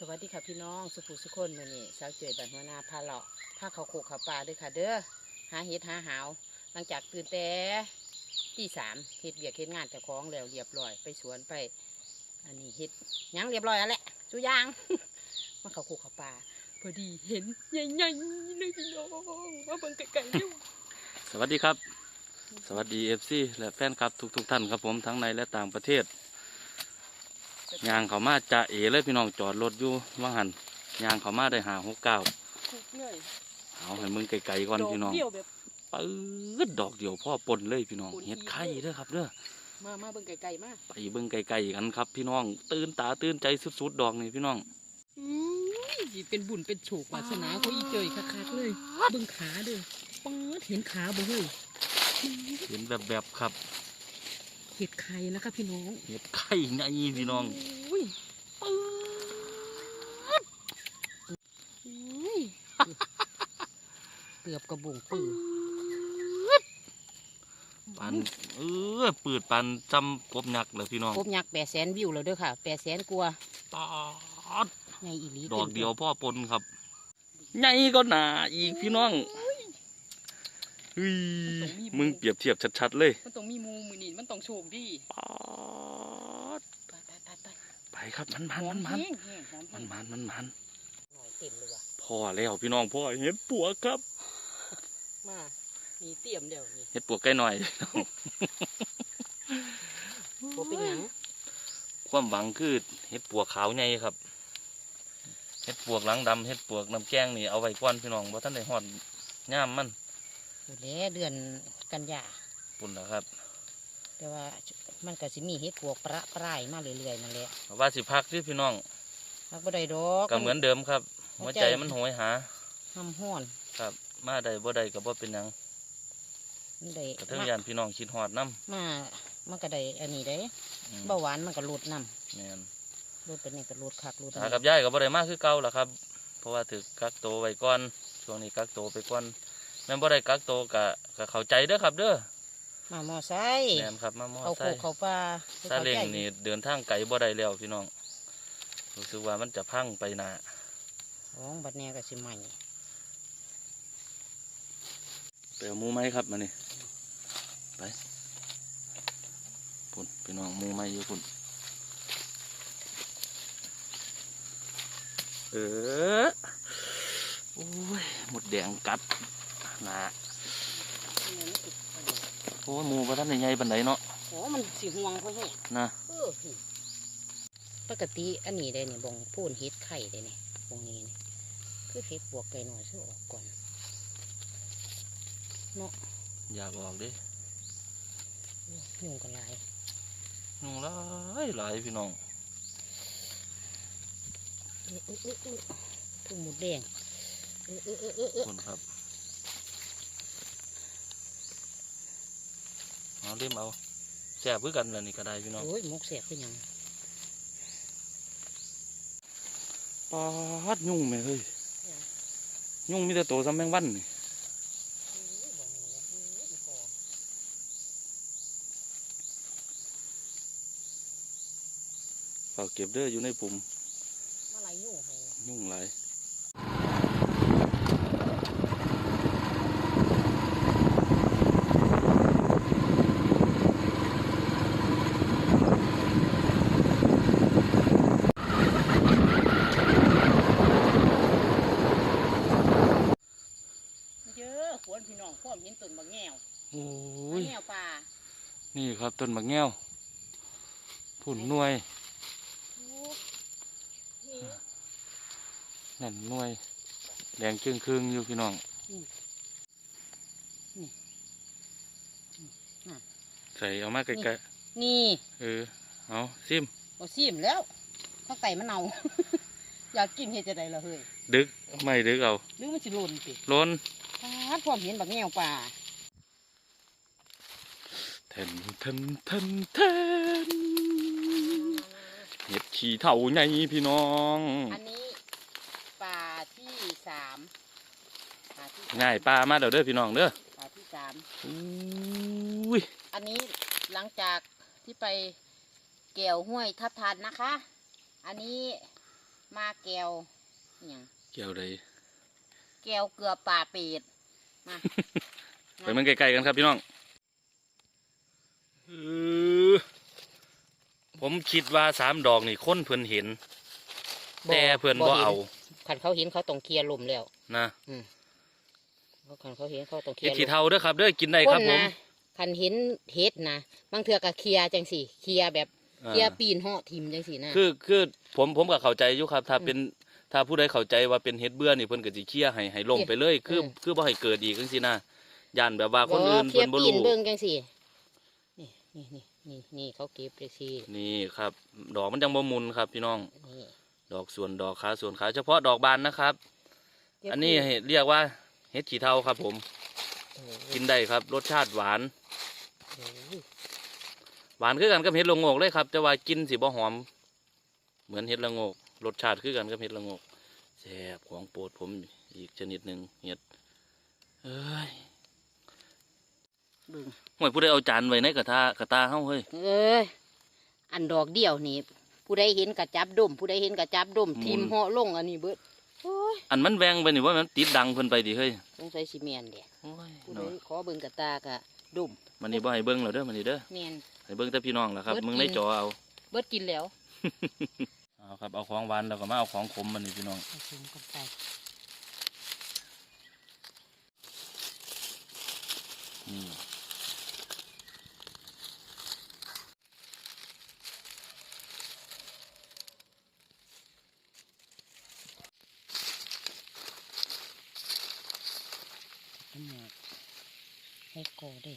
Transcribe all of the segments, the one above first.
สวัสดีค่ะพี่น้องสุภูสุคนมื่อนี้สาวเจยบันหัวหน้าพาเลาะพาเขาโคกเขาปลาด้วยค่ะ เด้อหาเห็ดหาหาว หลังจากตื่นแต่ตีสามเห็ดเบียกเห็ดงานเจ้าของแล้วเรียบร้อยไปสวนไป อันนี้เห็ดยังเรียบร้อยแล้วแหละสุยางมาเขาโคกเขาปลาพอดีเห็นใหญ่ๆเลยพี่น้องมาเบิ่งไกลๆเร็วสวัสดีครับ สวัสดีเอฟซีและแฟนคลับทุกๆ ท่านครับผมทั้งในและต่างประเทศ ยางเขามาจะเอเลยพี่น้องจอดรถอยู่ว่างหันยางเขามาได้หาหกเก้าถูกเลยเอาให้มึงไกลๆก่อนพี่น้องดกเดียวแบบปื๊ดดอกเดียวพ่อปนเลยพี่น้องปนเฮ็ดอีกไข่เด้อครับเด้อมามาเบิ่งไกลๆมาไปเบิ่งไกลๆกันครับ พี่น้อง ตื่นตาตื่นใจสุดๆดอกนี่พี่น้องอุ้ยเป็นบุญเป็นโฉกวาสนาเขาอีเจยคักๆเลยเบิ่งขาเด้อป๊าดเห็นขาบ่เฮ้ยเห็นแบบๆครับ เห็ดไข่นะคะพี่น้องเฮ็ดไข่ไงพี่น้องอุ้ยป๊าดอุ้ยเตือบกระบุงปืนปันเออปืดปันจำกบยักษ์เลยพี่น้องครบยักษ์แปดแสนวิวแล้วเด้อค่ะแปดแสนกว่าปาดไงอีหลีดอกเดียวพ่อปนครับใหญ่ก็หนาอีกพี่น้อง เฮ้ยมึงเปรียบเทียบชัดๆเลย มันต้องมีมูมือนี่มันต้องโชคดีปาดไปไปไปไปไปครับมันมันมันมันแห้งแห้งหอมมัแห้นงมันมันมันหน่อยเต็มเลยว่ะพ่อแล้วพี่น้องพ่อเห็ดปวกครับมามีเตรียมเดี๋ยวนี้เห็ดปวกใกล้หน่อยบ่เป็นหยังความหวังคือเห็ดปวกขาวใหญ่ครับเห็ดปวกหลังดำเห็ดปวกน้ำแกงนี่เอาไว้ก่อนพี่น้องเพราะท่านได้หอดย่ามมัน ดูแลเดือนกันยาปุ่นนะครับ แต่ว่ามันก็สิมีเฮ็ดพวกประปรายมาเรื่อยๆนั่นแหละว่าสิพักที่พี่น้องมันบ่ได้ดอกก็เหมือนเดิมครับ หัวใจมันโหยหาห้ำห้อนครับ มาได้บ่ได้ก็บ่เป็นหยังมันได้กระเทิงมายานพี่น้องคิดฮอดน้มามันก็ได้อันนี้ได้ำอืมเบาหวานมันก็ลดน้แม่นำลดไปนี่ก็ลดคักลดตากับยายก็บ่ได้มาคือเก่าล่ะครับ เพราะว่าถือกักโตวไว้ก่อนช่วงนี้กักโตวไปก่อน แม่นบ่ได้กักโตวก็ก็เข้าใจเด้อครับ เด้อมามอไซค์แม่นครับมามอเขาไซโคกค์เขาปลาซาเล้งนี่เดินทางไกลบ่ได้แล้วพี่น้องรู้สึกว่ามันจะพังไปหนาของบัดแนก็สิใหม่ไปเอาหมูไหมครับมานี่ไปพุ่นพี่น้องหมูไหมอยู่พุ่นเออโอ้ยหมดแดงกัด หนาโอ้ยหมูพระท่านใหญ่ๆบันไดเนาะโอ้มันสิห่วงเขาแห้งนะเออปกติอันนี้ได้เนี่ยบงพูนเฮ็ดไข่ได้เนี่ยบงนี้เนี่ยคือเฮ็ดบวกไก่หน่อยซื้อออกก่อนเนาะอยากออกเดิยุงกันหลายน้องหลายหลายพี่น้องเออเออเออเออทุ่งหมดแดงเออเออเออเออเออคนครับ เอาเล่มเอาแซ่บคือกันเลยนี่ก็ได้พี่น้องโอ้ยหมกเสียบคือหยังปาดยุ่งไหมเฮ้ยยุ่งมีแต่ตัวซ้ำแมงวันนี่ฝากเก็บเด้ออยู่ในปุ่มมาไหลยุ่งให้ยุ่งหลาย เยอะขว นพี่น้องพร้อมเห็นต้นบางแง่วโอ้บางยแง่วป่านี่ครับต้นมะแง้วผุ่นหน่วยโอ้นี่นั่นหน่วยแดงครึ่งครึ่งๆอยู่พี่น้องนี่นี่น่ะใส่เอามาไกลนี่ๆเออเอาซิมบ่ซีมแล้วข้างไก่มันเน่าอยากกินเฮ็ดจะได้ละเฮ้ยดึกไม่ดึกเอาหรือมันสิหล่นติล้น ปาดพร้อมเห็นบางแง่วป่าเทนเทนเทนเทนเห็ดขี้เท่าไงพี่น้อง อันนี้ป่าที่สามป่าที่สมง่ายปลามาเดี๋ยวเด้อพี่น้องเด้อป่าที่สามอุ้ยอันนี้หลังจากที่ไปเกี่ยวห้วยทับทันนะคะ อันนี้มาแก้วอหย่างเกี่ยวใด แก้วเกลือปลาเป็ดมาไปมันไกลๆกันครับพี่น้องเออผมคิดว่าสามดอกนี่คนเพิ่นเห็น แต่เพิ่นบ่เอาขันเขาเห็นเขาต้องเคลียร์ลมแล้วนะเพราะขันเขาเห็นเขาต้องเคลีเห็ยดร์ลขี้มเท่าเด้อครับเด้อกินได้ครับผมนนะขันเห็นเห็ดนะบางเทือก็เคลียร์จังสิเคลียร์แบบเคลียร์ปีนเหาะทิมจังสินะคือคือผมผมก็เข้าใจอยู่ครับ ถ้าอืมเป็น ถ้าผู้ใดเข้าใจว่าเป็นเฮ็ดเบื่อนี่เพิ่นก็สิเคลียร์ให้ให้ลงไปเลยคืออืมคือบ่ให้เกิดอีกจังซี่นะย่านแบบว่าคนอื่นเคลีเพิ่ยนร์บ่ปีนรู้เบิ่งจังสินี่นี่นี่นี่นี่เขาเก็บจังสินี่ครับ ดอกมันจังบ่มุนครับพี่น้อง นี่ดอกส่วนดอกขาส่วนขาเฉพาะดอกบานนะครับ เก็บอันนี้เรียกว่าเฮ็ดขี้เท่าครับผมโอ้โหกินได้ครับ รสชาติหวาน โอ้โหหวานคือกันกับเห็ดละโงกเลยครับ แต่ว่ากินสิบ่หอม เหมือนเห็ดละโงก รสชาติคือกันกับเห็ดละโงกแซ่บของโปรดผมอีกชนิดหนึ่งเห็ดเอ้ยเบิ่งห่วยผู้ใดเอาจานไว้ในกระทะกระตาเฮาเฮ้ยเอ้ยอันดอกเดียวนี่ผู้ใดเห็นกระจับดมผู้ใดเห็นกระจับดมหมุนทิมเหาะลงอันนี้เบิดโอ้ยอันมันแวงไปนี่ว่ามันติดดังเพิ่นไปดิเฮ้ยสงสัยสิเมียนเด้โอ้ยผู้ใดเนาะขอเบิ่งกระตากะดมมันนี่บ่ให้เบิ่งแล้วเด้อมันนี่เด้อเมียนให้เบิ่งแต่พี่น้องล่ะครับเบิดมึงในกินจอเอา เบิดกินแล้ว เอาครับเอาของหวานแล้วก็มาเอาของขมมันนี่พี่น้องเอาถุงกันไปนี่ เอาหมดให้โกอเด้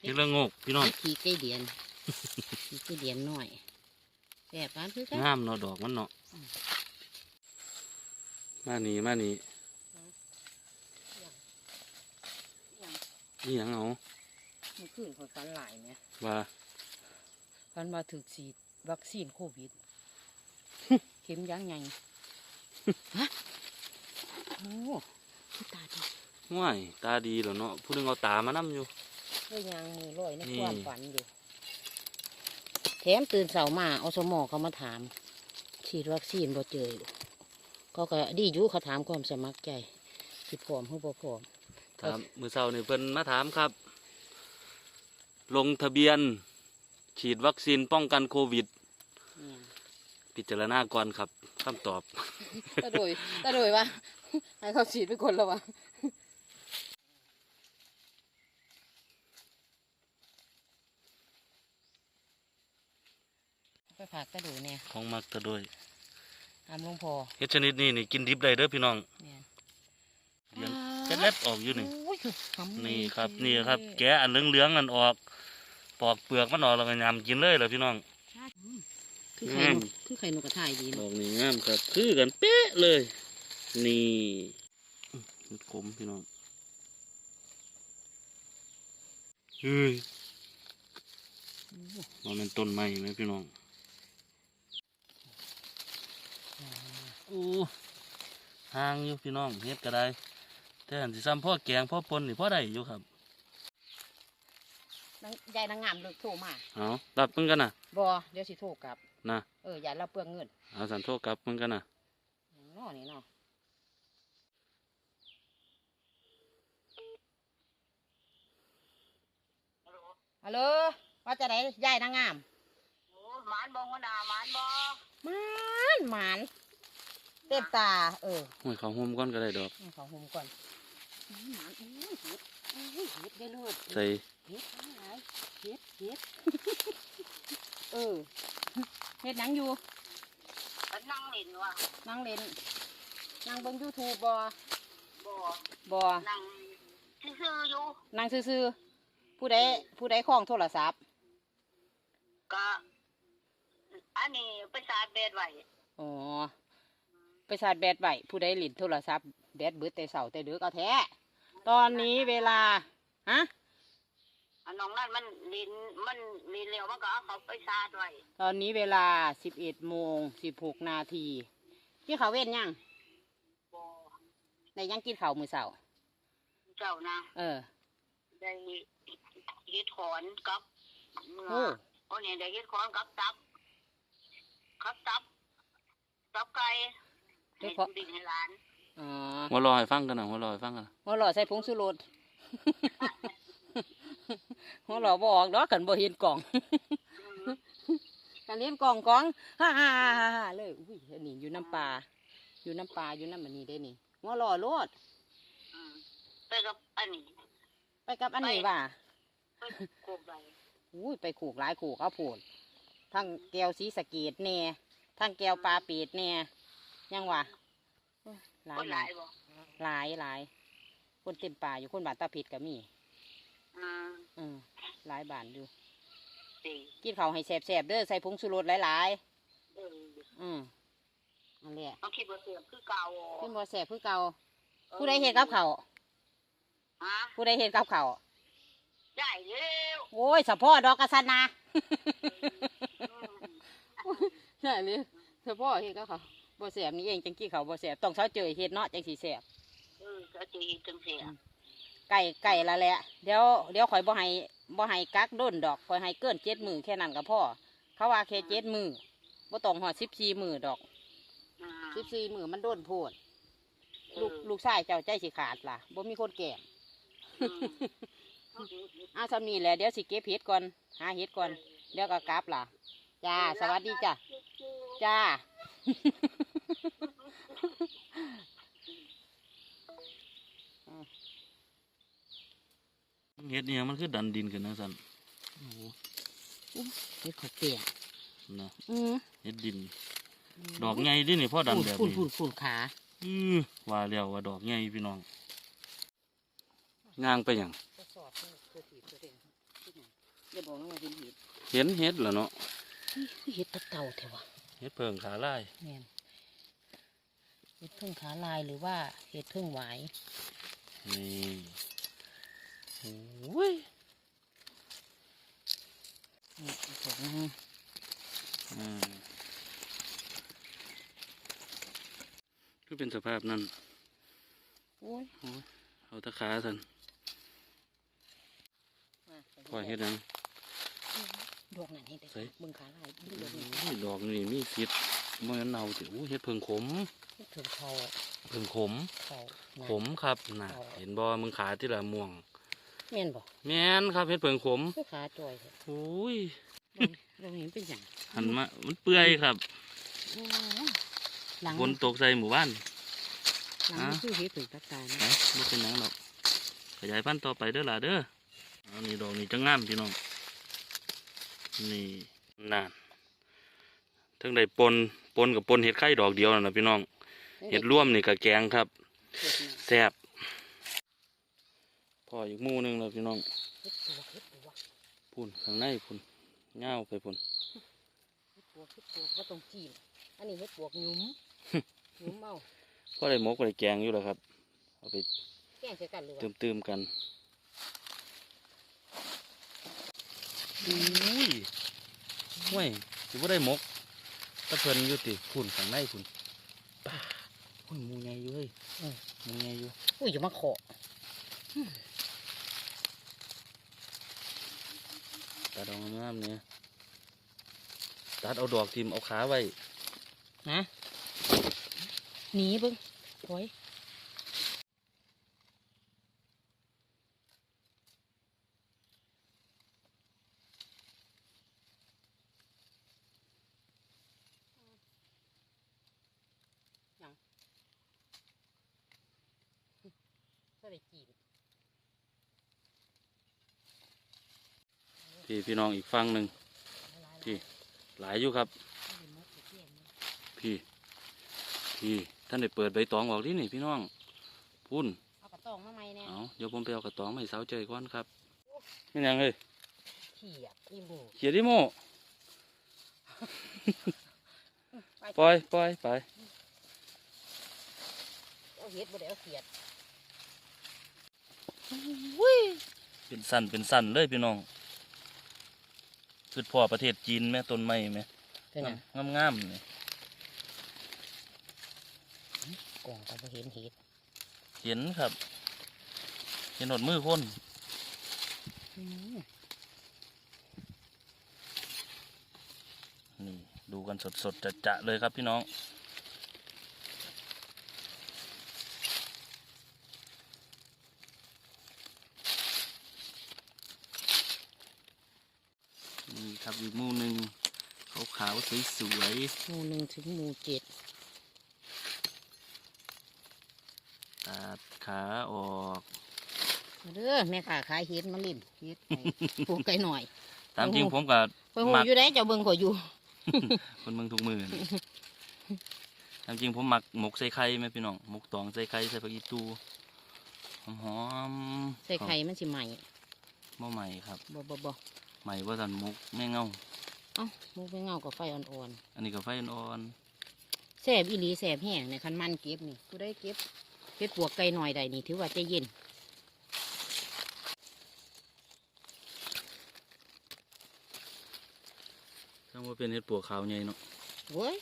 เห็ดละโงกพี่น้องขี้ไก่เดียนขี้ไก่เดียนหน่อยแซ่บปานคือกันงามเนาะดอกมันเนาะอืมมานี่มานี่นี่หยังเอามันขึ้นคนฟันหลายไหมว่าฟันมาถึกฉีดวัคซีนโควิด เข็มยังไงฮะโอ้คือตาดีห่วยตาดีแล้วเนาะผู้หนึงเอาตามานํอยู่ เลยยางมือลอยในนี่ความฝันอยู่แถมตื่นเสาร์มาเอาสมอเขามาถาม ฉีดวัคซีนบ่เจอก็ก็ดีอยู่เขาถามความสมัครใจสิพร้อมหรือบ่พร้อมถามมือเช้านี่เพิ่นมาถามครับ ลงทะเบียน ฉีดวัคซีนป้องกันโควิดเนี่ยพิจารณาก่อนครับคำตอบตาโดยตาโดยว่าให้เขาฉีดไปคนแล้ววะไปผักตาโดยเนี่ย ของมักตะด้วยอามหลวงพอเฮ็ดชนิดนี้นี่กินดิบได้เด้อพี่น้องเนี่ยเลี้ยงจะเล็ดออกอยู่นี่โอ้ยหำเลยนี่ครับนี่ครับ แกะอันเหลืองๆอันออก ปอกเปลือกมันออกแล้วก็ยำกินเลยเหรอพี่น้องคือไข่นกคือไข่นกกระทายดีดอเนาะกนี่งามครับคือกันเป๊ะเลย นี่อื้อขมพี่น้องเฮ้ยมันเป็นต้นไม้ไหมพี่น้อง อ้ห่างอยู่พี่น้องเฮ็ดก็ได้แต่อันสิซ้ำพ่อแกงพ่อปนนี่พ่อได้อยู่ครับนางยายนางงามเลิกโทรมาเอารับมึงกันนะบอเดี๋ยวสิโทรกลับนะเออยายเราเปลืองเงินเอาสันโทษกลับมึงกันนะเนาะนี่เนาะฮัลโหลว่าจะไหนยายนางงามโอ้หมานบองหัวหน้าหมานบอหมานหมาน เต็มตา เออห้วยเขาห่มก้อนก็ได้ดอกให้เขาหุมก่อนอื้อหมานอุ้ยเห็ดอุ้ยเห็ดได้เลิศใส่เห็ดทั้งหลายเห็ดเห็ดเออเห็ดหนังอยู่ฉันนั่งเล่นว่ะนั่งเล่นนั่งเบิ่งยูทูบบอบอบอนั่งซื่อๆอยู่นั่งซื่อๆผู้ใดผู้ใดคล้องโทรศัพท์ก็อันนี้ไปสาดเบดไว้อ๋อ ไปชาร์จแบตไว้ผู้ใดหลินโทรศัพท์แบตเบิดแต่เสาแต่เดือกเอาแท้ ตอนนี้เวลาฮะอันน้องนั่นมันลินมันลินเร็วมันก็เอาเขาไปสาดไว้ตอนนี้เวลาสิบเอ็ดโมงสิบหกนาทีพี่เขาวเว้นยังบอในยังกินข้าวมือเสาเจ้านะเออ ได้เฮ็ดถอนกับเมื่อโอ้ โอ้เนี่ยได้เฮ็ดถอนกับตับกับตับตับไก่ ให้ดิ่งให้หลานอ๋อหัวรอให้ฟังกันนะหัวรอให้ฟังกันนะหัวหล่อใส่ผงสุรส หัวหล่อบ่ออกดอกกันบ่เห็นกล่อง อืมกันเห็นกล่องของฮ่าฮ่าฮ่าฮ่าเลยอุ้ยอันนี้อยู่น้ำปลาอยู่น้ำปลาอยู่น้ำมันนี่ได้นี่หัวหล่อโลดอืมไปกับอันนี้ไปกับอันนี้ว่าไปโกบใบอุ้ยไปขูกหลายขูกเอาโผดทั้งแก้วสีสะเกดแน่ทั้งแก้วปลาเป็ดแน่ ยังวะโอ้ยหลาคยนหหลาลายยบ่หลายหลายคนเต็มป่าอยู่คนบานตาผิดก็มีอืมอืมหลายบานอยู่สี่กินข้าวให้แสบๆเด้อใส่ผงชูรสหลายเออๆอืมนั่นแหละต้องคิดว่าเสื่อมคือเก่ากินบ่แสบคือเก่าผู้ใดเห็นกับเขาวฮะผู้ใดเห็นกับเขาวได้เร็วโอ้ยสะพ่อดอกกระสันนะอืมใช่เลยสะพ่อเห็นกับเขาว บ่แสบนี่เองจังกี้เขาวบ่แสบต้องเช้าเจอเห็ดเนาะจังสีแสบเออก็จะอีกจังเสียไก่ไก่ละแหละเดี๋ยวเดี๋ยวข่อยบ่ให้บ่ให้กักด้นดอกข่อยให้เกินเจ็ดมือแค่นั้นก็พอเขาว่าแค่เจ็ดมือบ่ต้องหอดสิบสี่มือดอกอืมสิบสี่มือมันโดนโพดเออลูกลูกชายเจ้าใจสิขาดล่ะบ่มีคนแก่อืมอ้าวสำนีแหละเดี๋ยวสิเก็บเห็ดก่อนหาเห็ดก่อนเดี๋ยวก็กลับล่ะจ้าสวัสดีจ้ะจ้า เฮ็ดเนี่ยมันคือดันดินขึ้นนะสันโอ้โหเห็ดขาวเปียกนะอือเฮ็ดดิน ดอกไงดินี่พ่อดันแบบฝุ่นนี้ฝุ่นฝุ่นขาอือว่าแล้วว่าดอกไงพี่น้องย่างไปหยังทดสอบตัวถีบตัวเด่นอย่าบอกนะว่าเห็นเห็ดเห็นเฮ็ดเหรอเนาะเห็ดตะเต่าเถอะวะเฮ็ดเพิงขาลายแม่น เห็ดพึ่งขาลายหรือว่าเห็ดพึ่งหวายนี่โอ้ยนี่อีกดอกหนึงอืมคือเป็นสภาพนั้นโอ้ยเอาตะขาสันมาพ่อเฮ็ดหยังดอกนั่นเห็ดได้ใส่เบิ่งขาลายดูดอกนี้โอ้ยด อกนี่มีพิษมันเน่าจิอู้เฮ็ดเพิงขมเห็ดถึงเขาเพิงขมเขาน่ะขมครับน่ะเอาเห็นบ่มึงขาที่ละม่วงแม่นบอกแม่นครับเฮ็ดเพิงขมคือขาจอยเถอะโอ้ยดอกนี้เป็นอย่างหันมามันเปื่อยครับอ๋อหลังฝนตกใส่หมู่บ้านหลังมันคือเห็ดถึงตะกายไปนะบ่เป็นหยังหรอกขยายพันธุ์ต่อไปเด้อล่ะเด้อเอานี่ดอกนี่จะงามพี่น้องนี่นั่น ถึงได้ปนปนกับปนเห็ดไข่ดอกเดียวนั่นนะพี่น้องเห็ดร่วมนี่กับแกงครับเห็ดน่ะแซ่บพออีกหมู่หนึงแล้วพี่น้องเห็ดตัวเห็ดตัวพุ่นข้างในพุ่นเงาวไปพุ่นเห็ดตัวเห็ดตัวก็ต้องจีบอันนี้เห็ดปวกหยุ้มหยุ้มเอาก็ได้หมกได้แกงอยู่แล้วครับเอาไปแกงใส่กันหรือเติวะมเติมๆกันอุ้ยห่วยสิบ่ได้หมก ตะเพิ่นอยู่ติพุ่นข้างในพุ่นป้าพุ่นหมูใหญ่อยู่เฮ้ยเออหมูใหญ่อยู่อุ้ยอย่ามาขอตัดเอางามๆเนี่ยตัดเอาดอกทิมเอาขาไว้นะหนีเบิ้งถอย ได้จีบพี่พี่น้องอีกฝั่งหนึ่งพี่หลายอยู่ครับ พี่ พี่ท่านได้เปิดใบตองออกที่นี่พี่น้องพุ่นเอากระตองมาไหมเนี่ยเอาเดี๋ยวผมไปเอากระตองมาให้สาวเจยก่อนครับนี่ยังเฮ้ยเขียดอีหมูเขียดดิโมไปปล่อยปล่อยไปเอาเห็ดบ่ได้เอาเขียด เป็นสั้นเป็นสั้นเลยพี่น้องคือพ่อประเทศจีนไหมต้นไม้ไหมเป็นหยังงามงามๆนี่กล่องก็บ่เห็นเห็ดเห็นครับ เห็นหนดมือคนอืมนี่ดูกันสดๆจะๆเลยครับพี่น้อง นี่ ครับอีกหมูหนึ่งขาวๆสวยหมู่หนึ่งถึงหมู่เจ็ดๆตัดขาออกมาเด้อแม่ค้าขายเห็ดมาเล่นเห็ดให้ปลูกไก่หน่อยตามจริงผมกับไปหูมักอยู่ได้เจ้าเบิ่งข่อยอยู่ คนเมืองทุกมือนี่ตามจริงผมมักหมกใส่ไข่ไหมพี่น้องหมกตองใส่ไข่ใส่ผักอีตูหอมๆใส่ไข่มันสิใหม่ บ่ใหม่ครับบ่บ่บ่ใหม่ว่าสันหมกแม่เงาเอ้าหมูไปเงากับไฟอ่อนอันนี้ก็ไฟอ่อนๆแสบอีหลีแสบแห้งในคันมันเก็บนี่กูได้เก็บเก็บปวกไก่หน่อยใดนี่ถือว่าใจเย็นๆทั้งว่าเป็นเห็ดปวกขาวใหญ่เนาะเว้ย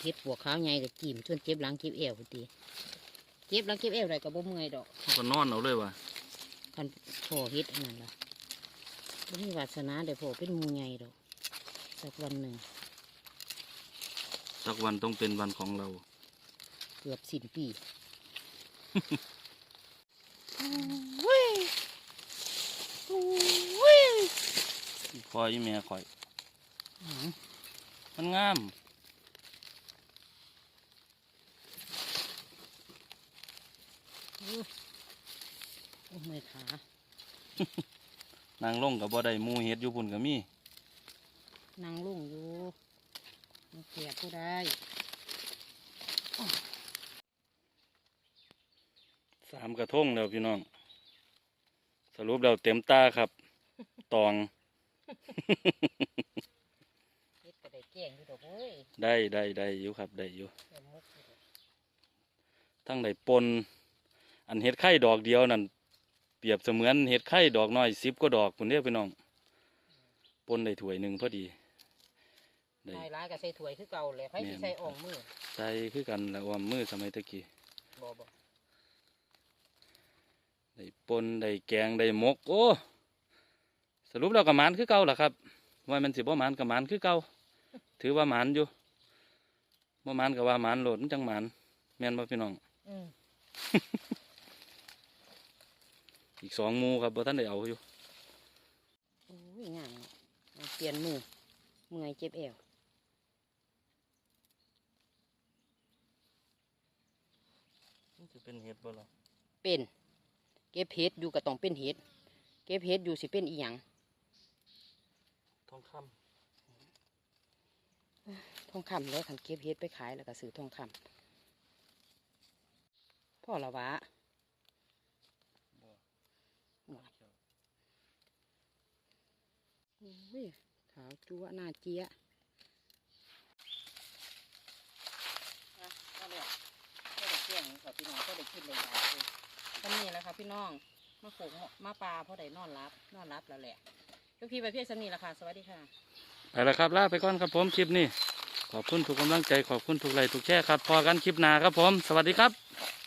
เก็บปวกขาวใหญ่กับกิ่มจนเจ็บหลังเก็บเอวพอดีเก็บหลังเก็บเอวได้ก็บ่เมื่อยดอกเขาก็นอนเอาเลยว่ะ คันพ่อเฮ็ดอันนั้นล่ะบ่มีวาสนาได้พ่อเป็นหมูใหญ่ดอกสักวันหนึ่งสักวันต้องเป็นวันของเรา เกือบสิ้นปีเว้ยเว้ยคอยแม่คอยหยังมันงาม โอ้ เมื่อยขานางลงกับบ่ได้หมูเห็ดอยู่พุ่นก็มีนั่งลงอยู่มันเสียบก็ได้สามกระทงแล้วพี่น้อง สรุปแล้วเต็มตาครับ ตอง เฮ็ดก็ได้แกล้งอยู่ดอกเว้ยได้ได้ได้อยู่ครับได้อยู่แต่มุกอยู่ดอกทั้งได้ปน อันเห็ดไข่ดอกเดียวนั่น เปรียบเสมือนเห็ดไข่ดอกน้อยสิบก็ดอกคุณเด้อพี่น้องปนได้ถ้วยหนึ่งพอดีได้นายร้ายก็ใส่ถ้วยคือเก่าแหละไผสิใส่อ่องมือใส่คือกันแล้วว่ามือสมัยตะกี้บ่บ่ได้ปนได้แกงได้หมก โอ้สรุปแล้วก็หมานคือเก่าล่ะครับว่ามันสิบ่หมานกับหมานคือเก่าถือว่าหมานอยู่บ่หมานกับว่าหมานโหลดมันจังหมานแม่นบ่พี่น้องอืม อีกสองหมูครับบ่ท่านได้เอาอยู่โอ้ยงามเนาะเอาเปลี่ยนมือเมื่อยเจ็บเอวมันจะเป็นเห็ดบ่ล่ะเป็น เก็บเห็ดอยู่ก็ต้องเป็นเห็ดเก็บเห็ดอยู่สิเป็นอีหยังทองคทองคำแล้วคันเก็บเห็ดไปขายแล้วก็ซื้อทองคำพ่อละวะำบ่ โอ้ยขาวจัวหน้าเจี๊ยะนะก็เลยก็ได้เกี่ยงกับพี่น้องก็ได้กินเลยยายเลยก็นี่แหละค่ะพี่น้องมาฝูงมาปลาเพราะได้นอนรับนอนรับแล้วแหละทุกพี่ไปเพียรสำนีละค่ะ สวัสดีค่ะ ไปแล้วครับลาไปก่อนครับผมคลิปนี้ ขอบคุณทุกกำลังใจขอบคุณทุกไลค์ทุกแชร์ครับพอกันคลิปหน้าครับผม สวัสดีครับ